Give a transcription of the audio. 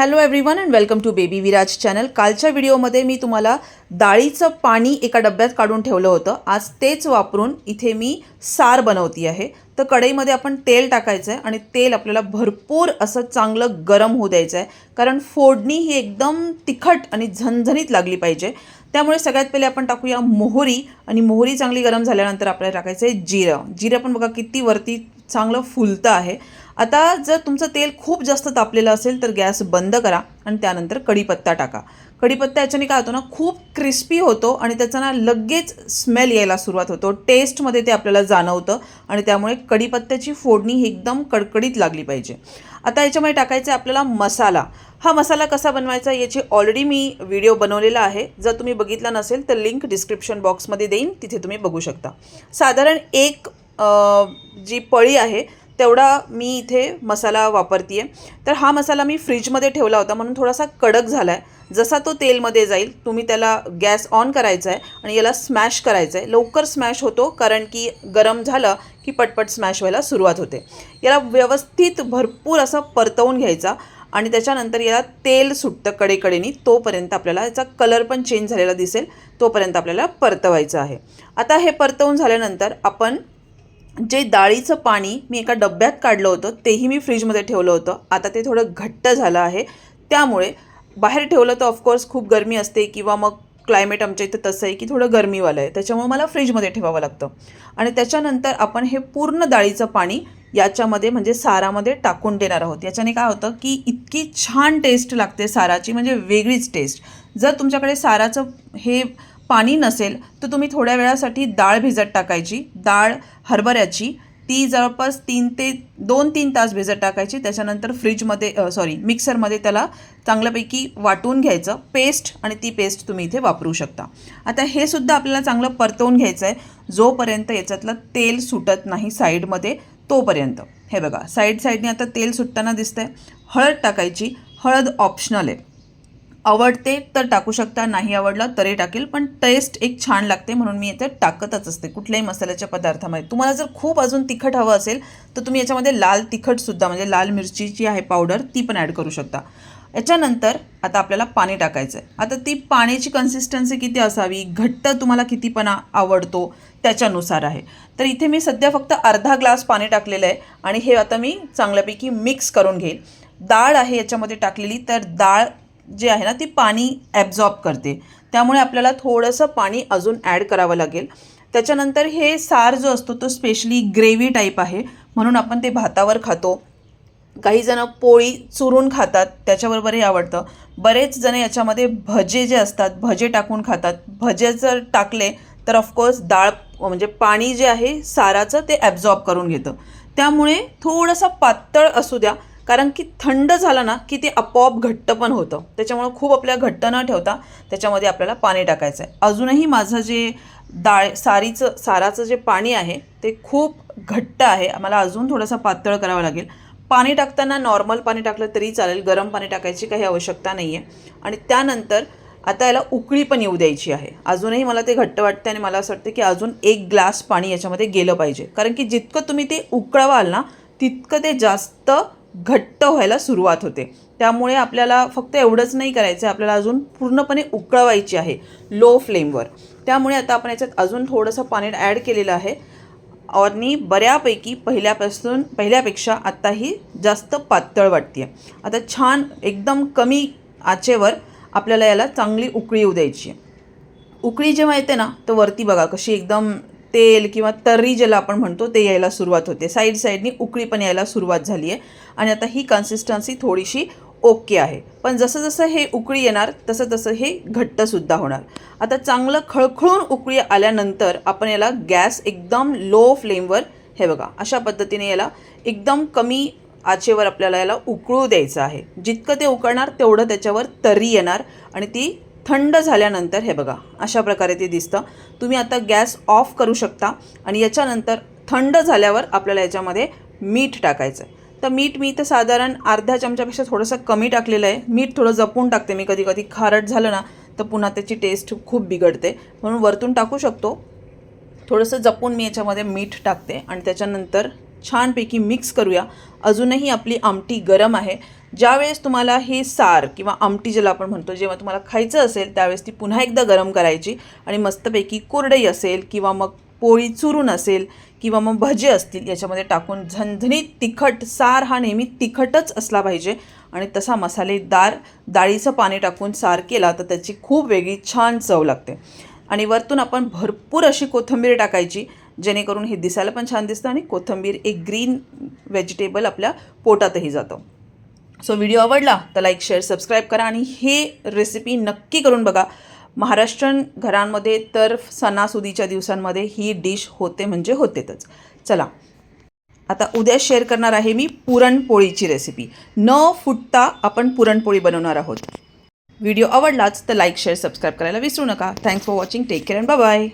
Hello everyone and welcome to baby Viraj channel कालच्या व्हिडिओमध्ये मी तुम्हाला डाळीचं पाणी एका डब्यात काढून ठेवलं होतं. आज तेच वापरून इथे मी सार बनवती आहे. तर कढईमध्ये आपण तेल टाकायचं आहे आणि तेल आपल्याला भरपूर असं चांगलं गरम होऊ द्यायचं आहे कारण फोडणी ही एकदम तिखट आणि झणझणीत लागली पाहिजे. त्यामुळे सगळ्यात पहिले आपण टाकूया मोहरी. आणि मोहरी चांगली गरम झाल्यानंतर आपल्याला टाकायचं आहे जिरं. जिरं पण बघा किती वरती चांगलं फुलतं आहे. आता जर तुमचं तेल खूप जास्त तापलेलं असेल तर गॅस बंद करा आणि त्यानंतर कढीपत्ता टाका. कढीपत्ता याच्याने काय होतो ना खूप क्रिस्पी होतो आणि त्याचा ना लगेच स्मेल यायला सुरुवात होतो. टेस्टमध्ये ते आपल्याला जाणवतं आणि त्यामुळे कढीपत्त्याची फोडणी ही एकदम कडकडीत लागली पाहिजे. आता याच्यामध्ये टाकायचं आहे आपल्याला मसाला. हा मसाला कसा बनवायचा याची ऑलरेडी मी व्हिडिओ बनवलेला आहे. जर तुम्ही बघितला नसेल तर लिंक डिस्क्रिप्शन बॉक्समध्ये देईन तिथे तुम्ही बघू शकता. साधारण एक जी पळी आहे तेवढा मी इथे मसाला वापरते आहे तर हा मसाला मी फ्रीजमध्ये ठेवला होता म्हणून थोडासा कडक झाला आहे जसा तो तेलमध्ये जाईल तुम्ही त्याला गॅस ऑन करायचा आहे आणि याला स्मॅश करायचं आहे लवकर स्मॅश होतो कारण की गरम झालं की पटपट स्मॅश व्हायला सुरुवात होते. याला व्यवस्थित भरपूर असं परतवून घ्यायचा आणि त्याच्यानंतर याला तेल सुटतं कडेकडेनी तोपर्यंत आपल्याला याचा कलर पण चेंज झालेला दिसेल तोपर्यंत आपल्याला परतवायचं आहे. आता हे परतवून झाल्यानंतर आपण जे डाळीचं पाणी मी एका डब्यात काढलं होतं तेही मी फ्रीजमध्ये ठेवलं होतं. आता ते थोडं घट्ट झालं आहे. त्यामुळे बाहेर ठेवलं तर ऑफकोर्स खूप गरमी असते किंवा मग क्लायमेट आमच्या इथं तसं आहे की थोडं गरमीवालं आहे. त्याच्यामुळे मला फ्रीजमध्ये ठेवावं लागतं. आणि त्याच्यानंतर आपण हे पूर्ण डाळीचं पाणी याच्यामध्ये म्हणजे सारामध्ये टाकून देणार आहोत. याच्याने काय होतं की इतकी छान टेस्ट लागते साराची म्हणजे वेगळीच टेस्ट जर तुमच्याकडे साराचं हे पाणी नसेल तर तुम्ही थोड्या वेळासाठी डाळ भिजत टाकायची. डाळ हरभऱ्याची ती जवळपास तीन ते दोन तीन तास भिजत टाकायची. त्याच्यानंतर फ्रीजमध्ये सॉरी मिक्सरमध्ये त्याला चांगल्यापैकी वाटून घ्यायचं. पेस्ट आणि ती पेस्ट तुम्ही इथे वापरू शकता. आता हे सुद्धा आपल्याला चांगलं परतवून घ्यायचं आहे जोपर्यंत याच्यातलं तेल सुटत नाही साईडमध्ये तोपर्यंत. हे बघा साईड साईडने आता तेल सुटताना दिसतंय. हळद टाकायची. हळद ऑप्शनल आहे. आवडते तर टाकू शकता नाही आवडलं तरी टाकेल पण टेस्ट एक छान लागते म्हणून मी इथे टाकतच असते कुठल्याही मसाल्याच्या पदार्थामध्ये. तुम्हाला जर खूप अजून तिखट हवं असेल तर तुम्ही याच्यामध्ये लाल तिखटसुद्धा म्हणजे लाल मिरची जी आहे पावडर ती पण ॲड करू शकता. याच्यानंतर आता आपल्याला पाणी टाकायचं आहे आता ती पाण्याची कन्सिस्टन्सी किती असावी? घट्ट तुम्हाला कितीपणा आवडतो त्याच्यानुसार आहे. तर इथे मी सध्या फक्त अर्धा ग्लास पाणी टाकलेलं आहे आणि हे आता मी चांगल्यापैकी मिक्स करून घेईल. डाळ आहे याच्यामध्ये टाकलेली तर डाळ जी आहे ना ती पाणी ॲब्झॉर्ब करते. त्यामुळे आपल्याला थोडंसं पाणी अजून ॲड करावं लागेल. त्याच्यानंतर हे सार जो असतो तो स्पेशली ग्रेव्ही टाईप आहे. म्हणून आपण ते भातावर खातो. काही जण पोळी चुरून खातात त्याच्याबरोबरही आवडतं. बरेच जण याच्यामध्ये भजे जे असतात भजे टाकून खातात. भजे जर टाकले तर ऑफकोर्स डाळ म्हणजे पाणी जे आहे साराचं ते ॲब्झॉर्ब करून घेतं. त्यामुळे थोडंसं पातळ असू द्या कारण की थंड झालं ना की ते आपोआप घट्ट पण होतं. त्याच्यामुळं खूप आपल्या घट्ट न ठेवता त्याच्यामध्ये आपल्याला पाणी टाकायचं आहे अजूनही माझं जे डाळ सारीचं साराचं जे पाणी आहे ते खूप घट्ट आहे. मला अजून थोडंसं पातळ करावं लागेल. पाणी टाकताना नॉर्मल पाणी टाकलं तरी चालेल गरम पाणी टाकायची काही आवश्यकता नाही आहे आणि त्यानंतर आता याला उकळी पण येऊ द्यायची आहे. अजूनही मला ते घट्ट वाटतं आणि मला असं वाटतं की अजून एक ग्लास पाणी याच्यामध्ये गेलं पाहिजे. कारण की जितकं तुम्ही ते उकळवाल ना तितकं ते जास्त घट्ट व्हायला सुरुवात होते. त्यामुळे आपल्याला फक्त एवढंच नाही करायचं आहे आपल्याला अजून पूर्णपणे उकळवायची आहे लो फ्लेमवर त्यामुळे आता आपण याच्यात अजून थोडंसं पाणी ॲड केलेलं आहे. आणि बऱ्यापैकी पहिल्यापासून पहिल्यापेक्षा आत्ताही जास्त पातळ वाटते आता छान एकदम कमी आचेवर आपल्याला याला चांगली उकळी येऊ द्यायची आहे. उकळी जेव्हा येते ना तर वरती बघा कशी एकदम तेल किंवा तर्री ज्याला आपण म्हणतो ते यायला सुरुवात होते. साईड साईडनी उकळी पण यायला सुरुवात झाली आहे आणि आता ही कन्सिस्टन्सी थोडीशी ओके आहे. पण जसं जसं हे उकळी येणार तसं तसं हे घट्टसुद्धा होणार. आता चांगलं खळखळून उकळी आल्यानंतर आपण याला गॅस एकदम लो फ्लेमवर हे बघा अशा पद्धतीने याला एकदम कमी आचेवर आपल्याला याला उकळू द्यायचं आहे. जितकं ते उकळणार तेवढं त्याच्यावर तरी येणार आणि ती थंड झाल्यानंतर हे बघा अशा प्रकारे ते दिसतं. तुम्ही आता गॅस ऑफ करू शकता आणि याच्यानंतर थंड झाल्यावर आपल्याला याच्यामध्ये मीठ टाकायचं आहे तर मीठ मी तर साधारण अर्ध्या चमच्यापेक्षा थोडंसं कमी टाकलेलं आहे. मीठ थोडं जपून टाकते मी कधी कधी. खारट झालं ना तर पुन्हा त्याची टेस्ट खूप बिघडते. म्हणून वरतून टाकू शकतो. थोडंसं जपून मी याच्यामध्ये मीठ टाकते आणि त्याच्यानंतर छानपैकी मिक्स करूया. अजूनही आपली आमटी गरम आहे. ज्यावेळेस तुम्हाला हे सार किंवा आमटी ज्याला आपण म्हणतो जेव्हा तुम्हाला खायचं असेल त्यावेळेस ती पुन्हा एकदा गरम करायची आणि मस्तपैकी कोरडई असेल किंवा मग पोळी चुरून असेल किंवा मग भजे असतील याच्यामध्ये टाकून झणझणीत तिखट सार हा नेहमी तिखटच असला पाहिजे. आणि तसा मसालेदार डाळीचं पाणी टाकून सार केला तर त्याची खूप वेगळी छान चव लागते. आणि वरतून आपण भरपूर अशी कोथिंबीर टाकायची जेणेकरून हे दिसायला पण छान दिसतं आणि कोथिंबीर एक ग्रीन व्हेजिटेबल आपल्या पोटातही जातं. सो व्हिडिओ आवडला तर लाईक शेअर सबस्क्राईब करा आणि हे रेसिपी नक्की करून बघा. महाराष्ट्रन घरांमध्ये तर सणासुदीच्या दिवसांमध्ये ही डिश होते म्हणजे होतेच चला आता उद्या शेअर करणार आहे मी पुरणपोळीची रेसिपी न फुटता आपण पुरणपोळी बनवणार आहोत. व्हिडिओ आवडलाच तर लाईक शेअर सबस्क्राईब करायला विसरू नका. Thanks for watching take care and bye